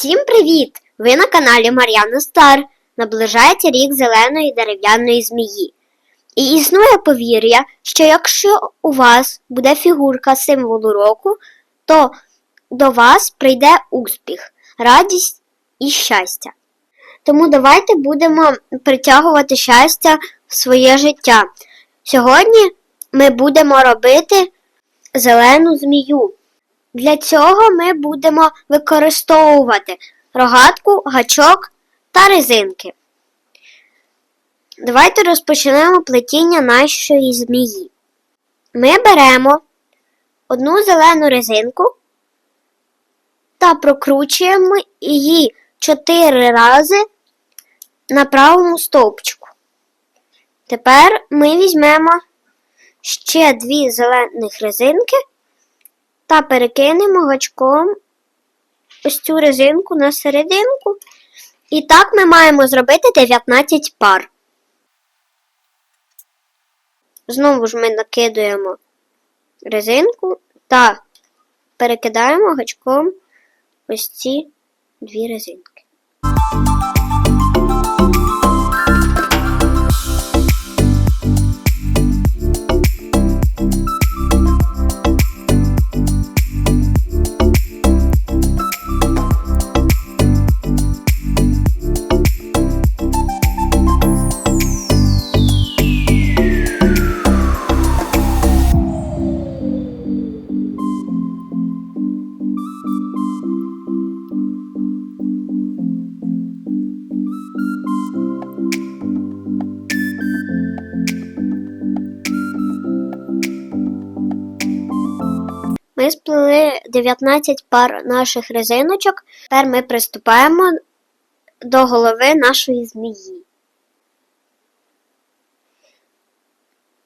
Всім привіт! Ви на каналі Мар'яна Стар. Наближається рік зеленої дерев'яної змії. І існує повір'я, що якщо у вас буде фігурка символу року, то до вас прийде успіх, радість і щастя. Тому давайте будемо притягувати щастя в своє життя. Сьогодні ми будемо робити зелену змію. Для цього ми будемо використовувати рогатку, гачок та резинки. Давайте розпочнемо плетіння нашої змії. Ми беремо одну зелену резинку та прокручуємо її 4 рази на правому стовпчику. Тепер ми візьмемо ще дві зелених резинки та перекинемо гачком ось цю резинку на серединку. І так ми маємо зробити 19 пар. Знову ж ми накидуємо резинку та перекидаємо гачком ось ці дві резинки. Ми сплели 19 пар наших резиночок. Тепер ми приступаємо до голови нашої змії.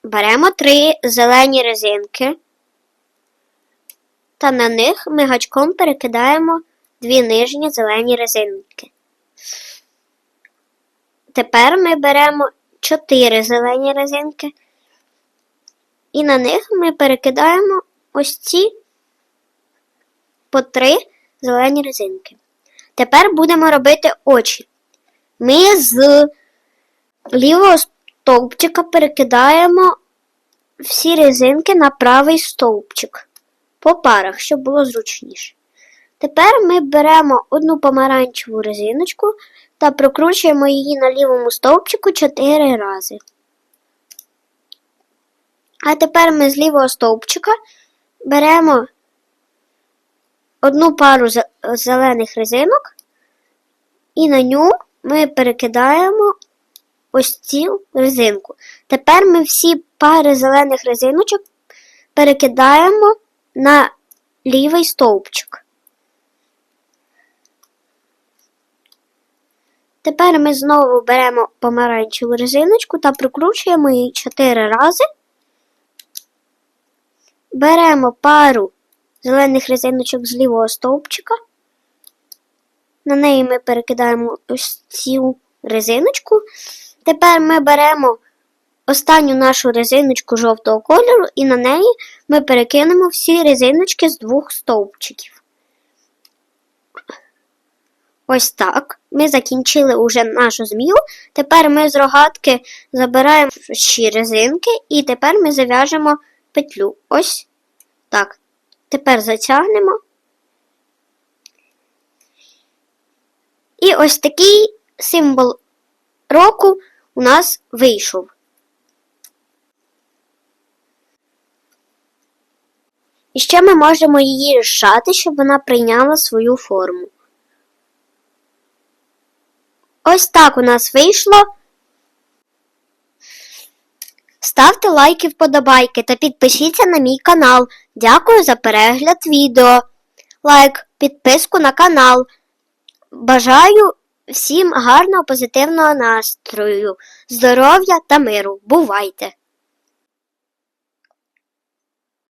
Беремо три зелені резинки, та на них ми гачком перекидаємо дві нижні зелені резинки. Тепер ми беремо чотири зелені резинки, і на них ми перекидаємо ось ці по три зелені резинки. Тепер будемо робити очі. Ми з лівого стовпчика перекидаємо всі резинки на правий стовпчик по парах, щоб було зручніше. Тепер ми беремо одну помаранчеву резиночку та прокручуємо її на лівому стовпчику 4 рази. А тепер ми з лівого стовпчика беремо одну пару зелених резинок, і на ню ми перекидаємо ось цю резинку. Тепер ми всі пари зелених резиночок перекидаємо на лівий стовпчик. Тепер ми знову беремо помаранчеву резиночку та прикручуємо її 4 рази. Беремо пару зелених резиночок з лівого стовпчика. На неї ми перекидаємо ось цю резиночку. Тепер ми беремо останню нашу резиночку жовтого кольору, і на неї ми перекинемо всі резиночки з двох стовпчиків. Ось так. Ми закінчили уже нашу змію. Тепер ми з рогатки забираємо ще резинки, і тепер ми зав'яжемо петлю. Ось так. Тепер затягнемо. І ось такий символ року у нас вийшов. І ще ми можемо її зжати, щоб вона прийняла свою форму. Ось так у нас вийшло. Ставте лайки, вподобайки та підпишіться на мій канал. Дякую за перегляд відео. Лайк, підписку на канал. Бажаю всім гарного позитивного настрою, здоров'я та миру. Бувайте!